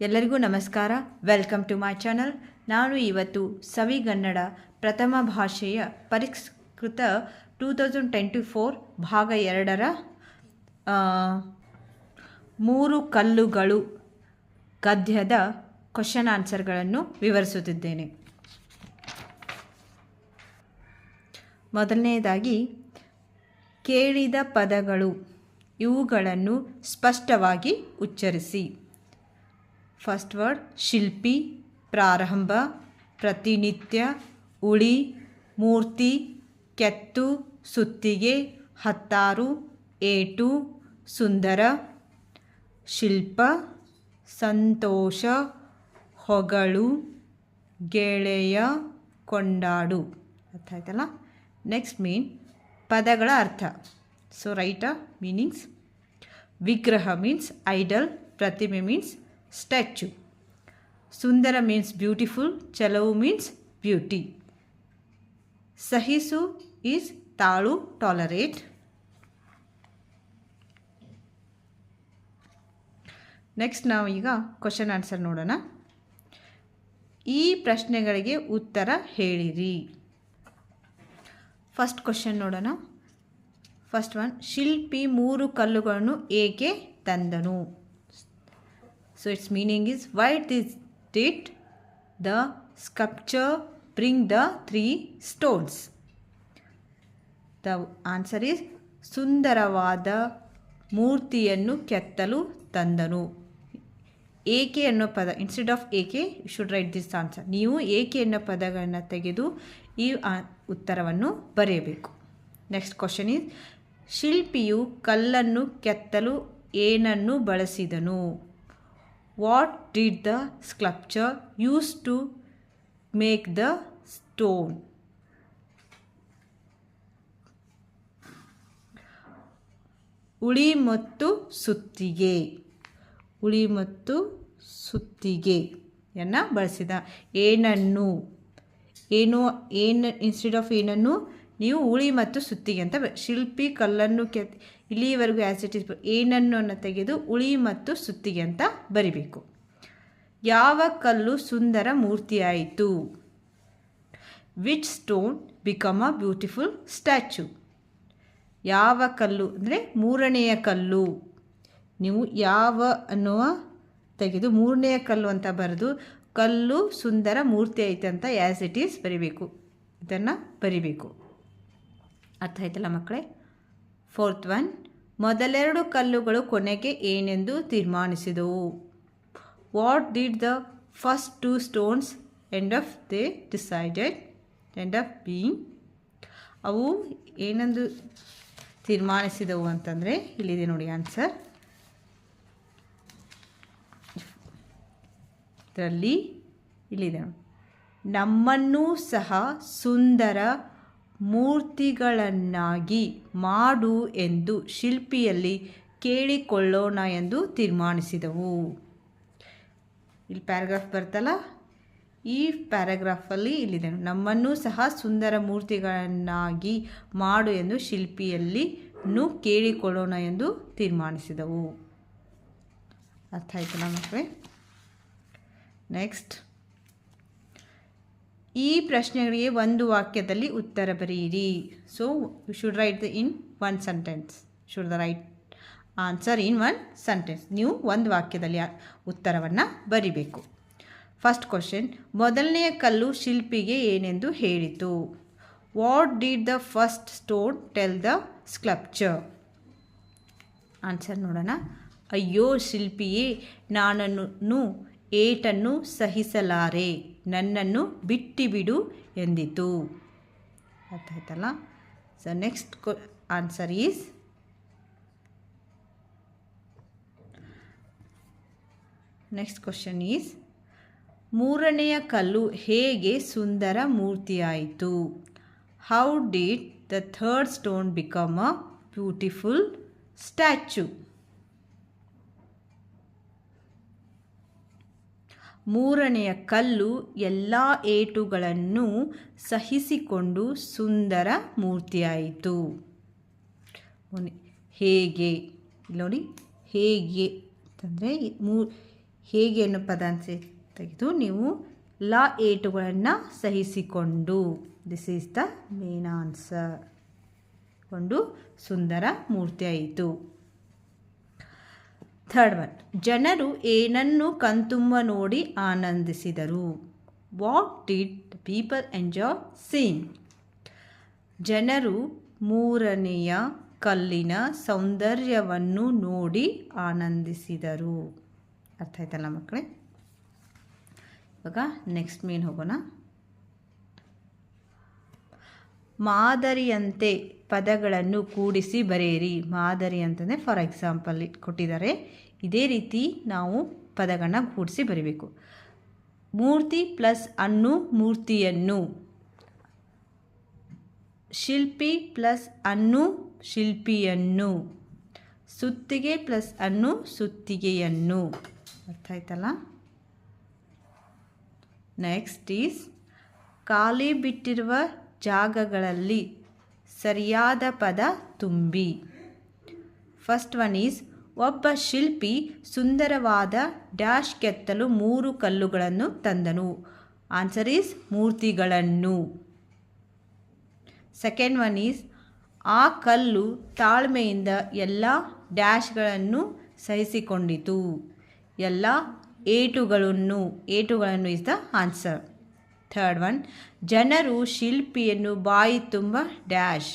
ಎಲ್ಲರಿಗೂ ನಮಸ್ಕಾರ. Welcome to my channel ನಾನು ಇವತ್ತು ಸವಿಗನ್ನಡ ಪ್ರಥಮ ಭಾಷೆಯ ಪರಿಷ್ಕೃತ ಟೂ ತೌಸಂಡ್ ಟ್ವೆಂಟಿ ಫೋರ್ ಭಾಗ ಎರಡರ ಮೂರು ಕಲ್ಲುಗಳು ಗದ್ಯದ ಕ್ವಶನ್ ಆನ್ಸರ್ಗಳನ್ನು ವಿವರಿಸುತ್ತಿದ್ದೇನೆ. ಮೊದಲನೆಯದಾಗಿ ಕೇಳಿದ ಪದಗಳು ಇವುಗಳನ್ನು ಸ್ಪಷ್ಟವಾಗಿ ಉಚ್ಚರಿಸಿ. ಫಸ್ಟ್ ವರ್ಡ್ ಶಿಲ್ಪಿ ಪ್ರಾರಂಭ ಪ್ರತಿನಿತ್ಯ ಉಳಿ ಮೂರ್ತಿ ಕೆತ್ತು ಸುತ್ತಿಗೆ ಹತ್ತಾರು ಏಟು ಸುಂದರ ಶಿಲ್ಪ ಸಂತೋಷ ಹೊಗಳು ಗೆಳೆಯ ಕೊಂಡಾಡು ಅರ್ಥ ಆಯ್ತಲ್ಲ ನೆಕ್ಸ್ಟ್ ಮೀನ್ ಪದಗಳ ಅರ್ಥ. ಸೊ ರೈಟ ಮೀನಿಂಗ್ಸ್ ವಿಗ್ರಹ ಮೀನ್ಸ್ ಐಡಲ್ ಪ್ರತಿಮೆ ಮೀನ್ಸ್ ಸ್ಟ್ಯಾಚ್ಯೂ. ಸುಂದರ ಮೀನ್ಸ್ ಬ್ಯೂಟಿಫುಲ್, ಚಲವು ಮೀನ್ಸ್ ಬ್ಯೂಟಿ. ಸಹಿಸು ಈಸ್ ತಾಳು ಟಾಲರೇಟ್. ನೆಕ್ಸ್ಟ್ ನಾವು ಈಗ ಕ್ವಶನ್ ಆನ್ಸರ್ ನೋಡೋಣ. ಈ ಪ್ರಶ್ನೆಗಳಿಗೆ ಉತ್ತರ ಹೇಳಿರಿ. ಫಸ್ಟ್ ಕ್ವಶನ್ ನೋಡೋಣ. ಫಸ್ಟ್ ಒನ್ ಶಿಲ್ಪಿ ಮೂರು ಕಲ್ಲುಗಳನ್ನು ಏಕೆ ತಂದನು? So it's meaning is, why this did the sculpture bring the three stones the answer is ಸುಂದರವಾದ ಮೂರ್ತಿಯನ್ನು ಕೆತ್ತಲು ತಂದನು. ಏಕೆ ಅನ್ನೋ ಪದ ಇನ್ಸ್ಟೆಡ್ ಆಫ್ ಏಕೆ you should write this answer ನೀವು ಏಕೆ ಅನ್ನೋ ಪದಗಳನ್ನು ತೆಗೆದು ಈ ಉತ್ತರವನ್ನು ಬರೆಯಬೇಕು. ನೆಕ್ಸ್ಟ್ ಕ್ವಶನ್ ಈಸ್ ಶಿಲ್ಪಿಯು ಕಲ್ಲನ್ನು ಕೆತ್ತಲು ಏನನ್ನು ಬಳಸಿದನು? What did the sculpture use to make the stone ಉಳಿ ಮತ್ತು ಸುತ್ತಿಗೆ. ಉಳಿ ಮತ್ತು ಸುತ್ತಿಗೆಯನ್ನು ಬಳಸಿದ. ಏನನ್ನು? ಏನು ಏನು ಇನ್ಸ್ಟೆಡ್ ಆಫ್ ಏನನ್ನು, ನೀವು ಉಳಿ ಮತ್ತು ಸುತ್ತಿಗೆ ಅಂತ ಶಿಲ್ಪಿ ಕಲ್ಲನ್ನು ಕೆತ್ ಇಲ್ಲಿವರೆಗೂ ಆ್ಯಸ್ ಇಟ್ ಇಸ್ ಏನನ್ನು ತೆಗೆದು ಉಳಿ ಮತ್ತು ಸುತ್ತಿಗೆ ಅಂತ ಬರಿಬೇಕು. ಯಾವ ಕಲ್ಲು ಸುಂದರ ಮೂರ್ತಿಯಾಯಿತು? Which stone become a beautiful statue ಯಾವ ಕಲ್ಲು ಅಂದರೆ ಮೂರನೆಯ ಕಲ್ಲು. ನೀವು ಯಾವ ಅನ್ನುವ ತೆಗೆದು ಮೂರನೆಯ ಕಲ್ಲು ಅಂತ ಬರೆದು ಕಲ್ಲು ಸುಂದರ ಮೂರ್ತಿ ಐತೆ ಅಂತ ಆ್ಯಸ್ ಇಟ್ ಈಸ್ ಬರಿಬೇಕು. ಇದನ್ನು ಬರಿಬೇಕು. ಅರ್ಥ ಆಯ್ತಲ್ಲ ಮಕ್ಕಳೇ? ಫೋರ್ತ್ ಒನ್, ಮೊದಲೆರಡು ಕಲ್ಲುಗಳು ಕೊನೆಗೆ ಏನೆಂದು ತೀರ್ಮಾನಿಸಿದವು. What did the first two stones end of they decided, end of being? ಅವು ಏನೆಂದು ತೀರ್ಮಾನಿಸಿದವು ಅಂತಂದರೆ, ಇಲ್ಲಿದೆ ನೋಡಿ ಆನ್ಸರ್. ಇದರಲ್ಲಿ ಇಲ್ಲಿದೆ ನಮ್ಮನ್ನು ನಮ್ಮನ್ನೂ ಸಹ ಸುಂದರ ಮೂರ್ತಿಗಳನ್ನಾಗಿ ಮಾಡು ಎಂದು ಶಿಲ್ಪಿಯಲ್ಲಿ ಕೇಳಿಕೊಳ್ಳೋಣ ಎಂದು ತೀರ್ಮಾನಿಸಿದವು. ಇಲ್ಲಿ ಪ್ಯಾರಾಗ್ರಾಫ್ ಬರ್ತಲ್ಲ ಈ ಪ್ಯಾರಾಗ್ರಾಫಲ್ಲಿ ಇಲ್ಲಿದೆ. ನಮ್ಮನ್ನು ಸಹ ಸುಂದರ ಮೂರ್ತಿಗಳನ್ನಾಗಿ ಮಾಡು ಎಂದು ಶಿಲ್ಪಿಯಲ್ಲಿ ಕೇಳಿಕೊಳ್ಳೋಣ ಎಂದು ತೀರ್ಮಾನಿಸಿದವು. ಅರ್ಥ ಆಯಿತು ಮಕ್ಕಳೇ? ನೆಕ್ಸ್ಟ್ ಈ ಪ್ರಶ್ನೆಗಳಿಗೆ ಒಂದು ವಾಕ್ಯದಲ್ಲಿ ಉತ್ತರ ಬರೆಯಿರಿ so you should write the in one sentence should the write answer in one sentence ನೀವು ಒಂದು ವಾಕ್ಯದಲ್ಲಿ ಉತ್ತರವನ್ನು ಬರಿಬೇಕು. ಫಸ್ಟ್ ಕ್ವಶನ್ ಮೊದಲನೆಯ ಕಲ್ಲು ಶಿಲ್ಪಿಗೆ ಏನೆಂದು ಹೇಳಿತು? What did the first stone tell the sculpture answer ನೋಡೋಣ. ಅಯ್ಯೋ, ಶಿಲ್ಪಿಯೇ, ನಾನನ್ನು ಏಟನ್ನು ಸಹಿಸಲಾರೆ, ನನ್ನನ್ನು ಬಿಟ್ಟಿಬಿಡು ಎಂದಿತು. ಅರ್ಥ ಆಯ್ತಲ್ಲ so next answer is next question is ಮೂರನೆಯ ಕಲ್ಲು ಹೇಗೆ ಸುಂದರ ಮೂರ್ತಿಯಾಯಿತು? How did the third stone become a beautiful statue ಮೂರನೆಯ ಕಲ್ಲು ಎಲ್ಲ ಏಟುಗಳನ್ನು ಸಹಿಸಿಕೊಂಡು ಸುಂದರ ಮೂರ್ತಿಯಾಯಿತು. ಹೇಗೆ, ನೋಡಿ, ಹೇಗೆ ಅಂತಂದರೆ ಮೂ, ಹೇಗೆ ಅನ್ನೋ ಪದಾಂಶ ತೆಗೆದು ನೀವು ಲ ಏಟುಗಳನ್ನು ಸಹಿಸಿಕೊಂಡು this is the main answer ಒಂದು ಸುಂದರ ಮೂರ್ತಿ ಆಯಿತು ಥರ್ಡ್ ಒನ್ ಜನರು ಏನನ್ನು ಕಣ್ತುಂಬ ನೋಡಿ ಆನಂದಿಸಿದರು. What did people enjoy seen ಜನರು ಮೂರನೆಯ ಕಲ್ಲಿನ ಸೌಂದರ್ಯವನ್ನು ನೋಡಿ ಆನಂದಿಸಿದರು. ಅರ್ಥ ಆಯ್ತಲ್ಲ ಮಕ್ಕಳೇ? ಇವಾಗ ನೆಕ್ಸ್ಟ್ ಮೀನು ಹೋಗೋಣ. ಮಾದರಿಯಂತೆ ಪದಗಳನ್ನು ಕೂಡಿಸಿ ಬರೆಯಿರಿ. ಮಾದರಿ ಅಂತಂದರೆ ಫಾರ್ ಎಕ್ಸಾಂಪಲ್ ಕೊಟ್ಟಿದ್ದಾರೆ. ಇದೇ ರೀತಿ ನಾವು ಪದಗಳನ್ನ ಕೂಡಿಸಿ ಬರೀಬೇಕು. ಮೂರ್ತಿ ಪ್ಲಸ್ ಅನ್ನು ಮೂರ್ತಿಯನ್ನು. ಶಿಲ್ಪಿ ಪ್ಲಸ್ ಅನ್ನು ಶಿಲ್ಪಿಯನ್ನು. ಸುತ್ತಿಗೆ ಪ್ಲಸ್ ಅನ್ನು ಸುತ್ತಿಗೆಯನ್ನು. ಅರ್ಥ ಆಯ್ತಲ್ಲ? ನೆಕ್ಸ್ಟ್ ಈಸ್ ಖಾಲಿ ಬಿಟ್ಟಿರುವ ಜಾಗಗಳಲ್ಲಿ ಸರಿಯಾದ ಪದ ತುಂಬಿ. ಫಸ್ಟ್ ಒನ್ ಈಸ್ ಒಬ್ಬ ಶಿಲ್ಪಿ ಸುಂದರವಾದ ಡ್ಯಾಶ್ ಕೆತ್ತಲು ಮೂರು ಕಲ್ಲುಗಳನ್ನು ತಂದನು. ಆನ್ಸರ್ ಈಸ್ ಮೂರ್ತಿಗಳನ್ನು. ಸೆಕೆಂಡ್ ಒನ್ ಈಸ್ ಆ ಕಲ್ಲು ತಾಳ್ಮೆಯಿಂದ ಎಲ್ಲ ಡ್ಯಾಶ್ಗಳನ್ನು ಸಹಿಸಿಕೊಂಡಿತು. ಎಲ್ಲ ಏಟುಗಳನ್ನು ಏಟುಗಳನ್ನು is the answer third one ಜನರು ಶಿಲ್ಪಿಯನ್ನು ಬಾಯಿ ತುಂಬ ಡ್ಯಾಶ್,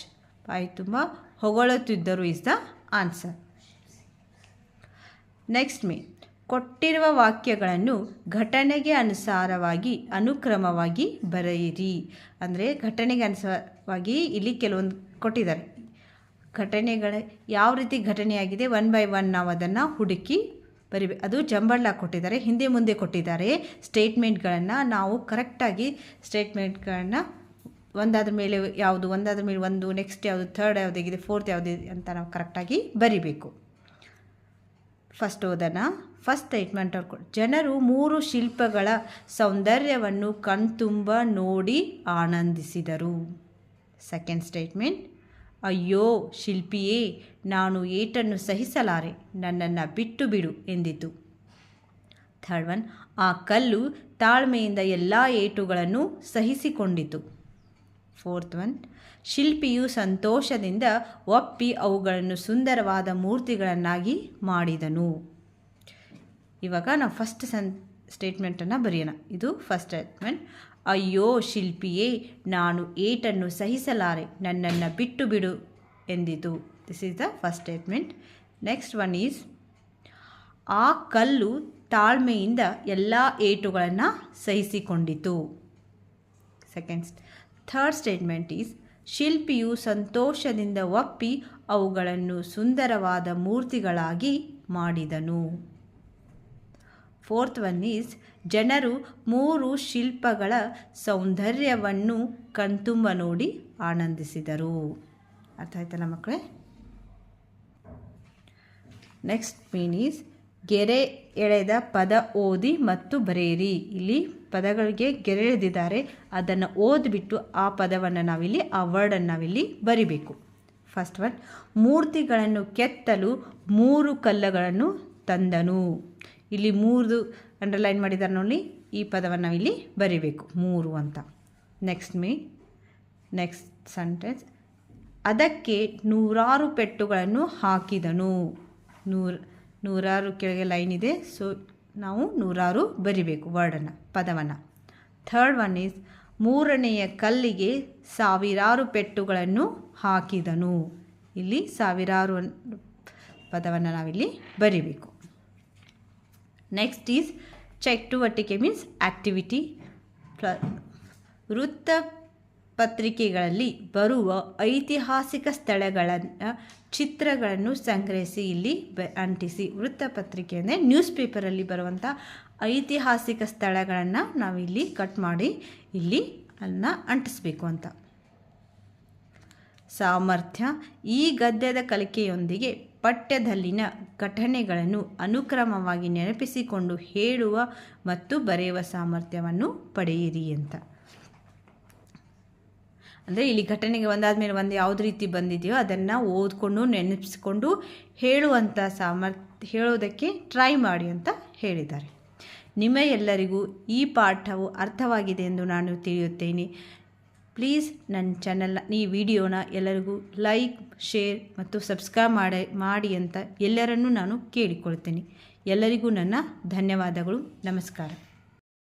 ಬಾಯಿ ತುಂಬ ಹೊಗಳುತ್ತಿದ್ದರು ಇಸ್ ದ ಆನ್ಸರ್ ನೆಕ್ಸ್ಟ್ ಮೇ ಕೊಟ್ಟಿರುವ ವಾಕ್ಯಗಳನ್ನು ಘಟನೆಗೆ ಅನುಸಾರವಾಗಿ, ಅನುಕ್ರಮವಾಗಿ ಬರೆಯಿರಿ. ಅಂದರೆ ಘಟನೆಗೆ ಅನುಸಾರವಾಗಿ ಇಲ್ಲಿ ಕೆಲವೊಂದು ಕೊಟ್ಟಿದ್ದಾರೆ. ಘಟನೆಗಳ, ಯಾವ ರೀತಿ ಘಟನೆಯಾಗಿದೆ ಒನ್ ಬೈ ಒನ್ ನಾವು ಅದನ್ನು ಹುಡುಕಿ ಬರಿಬೇಕು ಅದು ಜಂಬಳ್ಳ ಕೊಟ್ಟಿದ್ದಾರೆ. ಹಿಂದೆ ಮುಂದೆ ಕೊಟ್ಟಿದ್ದಾರೆ. ಸ್ಟೇಟ್ಮೆಂಟ್ಗಳನ್ನು ನಾವು ಕರೆಕ್ಟಾಗಿ ಸ್ಟೇಟ್ಮೆಂಟ್ಗಳನ್ನು ಒಂದಾದ ಮೇಲೆ ಯಾವುದು ಒಂದಾದ ಮೇಲೆ ಒಂದು ನೆಕ್ಸ್ಟ್ ಯಾವುದು ಥರ್ಡ್ ಯಾವುದಾಗಿದೆ ಫೋರ್ತ್ ಯಾವುದು ಅಂತ ನಾವು ಕರೆಕ್ಟಾಗಿ ಬರಿಬೇಕು. ಫಸ್ಟ್ ಓದೋಣ ಫಸ್ಟ್ ಸ್ಟೇಟ್ಮೆಂಟ್ ಅವ್ರು ಜನರು ಮೂರು ಶಿಲ್ಪಗಳ ಸೌಂದರ್ಯವನ್ನು ಕಣ್ತುಂಬ ನೋಡಿ ಆನಂದಿಸಿದರು. ಸೆಕೆಂಡ್ ಸ್ಟೇಟ್ಮೆಂಟ್ ಅಯ್ಯೋ, ಶಿಲ್ಪಿಯೇ, ನಾನು ಏಟನ್ನು ಸಹಿಸಲಾರೆ, ನನ್ನನ್ನು ಬಿಟ್ಟು ಬಿಡು ಎಂದಿತು. ಥರ್ಡ್ ಒನ್ ಆ ಕಲ್ಲು ತಾಳ್ಮೆಯಿಂದ ಎಲ್ಲ ಏಟುಗಳನ್ನು ಸಹಿಸಿಕೊಂಡಿತು. ಫೋರ್ತ್ ಒನ್, ಶಿಲ್ಪಿಯು ಸಂತೋಷದಿಂದ ಒಪ್ಪಿ ಅವುಗಳನ್ನು ಸುಂದರವಾದ ಮೂರ್ತಿಗಳನ್ನಾಗಿ ಮಾಡಿದನು. ಇವಾಗ ನಾವು ಫಸ್ಟ್ ಸನ್ ಸ್ಟೇಟ್ಮೆಂಟನ್ನು ಬರೆಯೋಣ. ಇದು ಫಸ್ಟ್ ಸ್ಟೇಟ್ಮೆಂಟ್ ಅಯ್ಯೋ ಶಿಲ್ಪಿಯೇ, ನಾನು ಏಟನ್ನು ಸಹಿಸಲಾರೆ, ನನ್ನನ್ನು ಬಿಟ್ಟು ಬಿಡು ಎಂದಿತು. This is the first statement next one is ಆ ಕಲ್ಲು ತಾಳ್ಮೆಯಿಂದ ಎಲ್ಲ ಏಟುಗಳನ್ನು ಸಹಿಸಿಕೊಂಡಿತು. ಸೆಕೆಂಡ್ ಥರ್ಡ್ ಸ್ಟೇಟ್ಮೆಂಟ್ ಈಸ್ ಶಿಲ್ಪಿಯು ಸಂತೋಷದಿಂದ ಒಪ್ಪಿ ಅವುಗಳನ್ನು ಸುಂದರವಾದ ಮೂರ್ತಿಗಳಾಗಿ ಮಾಡಿದನು. ಫೋರ್ತ್ ಒನ್ ಈಸ್ ಜನರು ಮೂರು ಶಿಲ್ಪಗಳ ಸೌಂದರ್ಯವನ್ನು ಕಣ್ತುಂಬ ನೋಡಿ ಆನಂದಿಸಿದರು. ಅರ್ಥ ಆಯ್ತಲ್ಲ ಮಕ್ಕಳೇ? ನೆಕ್ಸ್ಟ್ ಮೀನ್ ಈಸ್ ಗೆರೆ ಎಳೆದ ಪದ ಓದಿ ಮತ್ತು ಬರೆಯಿರಿ. ಇಲ್ಲಿ ಪದಗಳಿಗೆ ಗೆರೆ ಎಳೆದಿದ್ದಾರೆ. ಅದನ್ನು ಓದಿಬಿಟ್ಟು ಆ ಪದವನ್ನು ನಾವಿಲ್ಲಿ, ಆ ವರ್ಡನ್ನು ನಾವಿಲ್ಲಿ ಬರಿಬೇಕು. ಫಸ್ಟ್ ಒನ್ ಮೂರ್ತಿಗಳನ್ನು ಕೆತ್ತಲು ಮೂರು ಕಲ್ಲುಗಳನ್ನು ತಂದನು. ಇಲ್ಲಿ ಮೂರು ಅಂಡರ್ಲೈನ್ ಮಾಡಿದ್ದಾರೆ ನೋಡಿ, ಈ ಪದವನ್ನು ನಾವಿಲ್ಲಿ ಬರಿಬೇಕು, ಮೂರು ಅಂತ. ನೆಕ್ಸ್ಟ್ ಮೀ ನೆಕ್ಸ್ಟ್ ಸೆಂಟೆನ್ಸ್ ಅದಕ್ಕೆ ನೂರಾರು ಪೆಟ್ಟುಗಳನ್ನು ಹಾಕಿದನು. ನೂರ, ನೂರಾರು ಕೆಳಗೆ ಲೈನ್ ಇದೆ ಸೊ ನಾವು ನೂರಾರು ಬರಿಬೇಕು ವರ್ಡನ್ನು ಪದವನ್ನು. ಥರ್ಡ್ ಒನ್ ಈಸ್ ಮೂರನೆಯ ಕಲ್ಲಿಗೆ ಸಾವಿರಾರು ಪೆಟ್ಟುಗಳನ್ನು ಹಾಕಿದನು. ಇಲ್ಲಿ ಸಾವಿರಾರು ಪದವನ್ನು ನಾವಿಲ್ಲಿ ಬರಿಬೇಕು. ನೆಕ್ಸ್ಟ್ ಈಸ್ ಚಟುವಟಿಕೆ ಮೀನ್ಸ್ ಆಕ್ಟಿವಿಟಿ ವೃತ್ತ ಪತ್ರಿಕೆಗಳಲ್ಲಿ ಬರುವ ಐತಿಹಾಸಿಕ ಸ್ಥಳಗಳನ್ನು, ಚಿತ್ರಗಳನ್ನು ಸಂಗ್ರಹಿಸಿ ಇಲ್ಲಿ ಬ, ಅಂಟಿಸಿ. ವೃತ್ತಪತ್ರಿಕೆ ಅಂದರೆ ನ್ಯೂಸ್ ಪೇಪರಲ್ಲಿ ಬರುವಂಥ ಐತಿಹಾಸಿಕ ಸ್ಥಳಗಳನ್ನು ನಾವಿಲ್ಲಿ ಕಟ್ ಮಾಡಿ ಇಲ್ಲಿ ಅದನ್ನ ಅಂಟಿಸ್ಬೇಕು ಅಂತ. ಸಾಮರ್ಥ್ಯ ಈ ಗದ್ಯದ ಕಲಿಕೆಯೊಂದಿಗೆ ಪಠ್ಯದಲ್ಲಿನ ಘಟನೆಗಳನ್ನು ಅನುಕ್ರಮವಾಗಿ ನೆನಪಿಸಿಕೊಂಡು ಹೇಳುವ ಮತ್ತು ಬರೆಯುವ ಸಾಮರ್ಥ್ಯವನ್ನು ಪಡೆಯಿರಿ ಅಂತ. ಅಂದರೆ ಇಲ್ಲಿ ಘಟನೆಗೆ ಒಂದಾದ ಮೇಲೆ ಒಂದು ಯಾವ್ದು ರೀತಿ ಬಂದಿದೆಯೋ ಅದನ್ನು ಓದ್ಕೊಂಡು, ನೆನಪಿಸ್ಕೊಂಡು ಹೇಳುವಂಥ ಸಾಮರ್ಥ್ಯ, ಹೇಳೋದಕ್ಕೆ ಟ್ರೈ ಮಾಡಿ ಅಂತ ಹೇಳಿದ್ದಾರೆ. ನಿಮ್ಮ ಎಲ್ಲರಿಗೂ ಈ ಪಾಠವು ಅರ್ಥವಾಗಿದೆ ಎಂದು ನಾನು ತಿಳಿಯುತ್ತೇನೆ. ಪ್ಲೀಸ್ ನನ್ನ ಚಾನಲ್ನ, ಈ ವಿಡಿಯೋನ ಎಲ್ಲರಿಗೂ ಲೈಕ್, ಶೇರ್ ಮತ್ತು ಸಬ್ಸ್ಕ್ರೈಬ್ ಮಾಡಿ ಮಾಡಿ ಅಂತ ಎಲ್ಲರನ್ನೂ ನಾನು ಕೇಳಿಕೊಳ್ತೇನೆ. ಎಲ್ಲರಿಗೂ ನನ್ನ ಧನ್ಯವಾದಗಳು. ನಮಸ್ಕಾರ.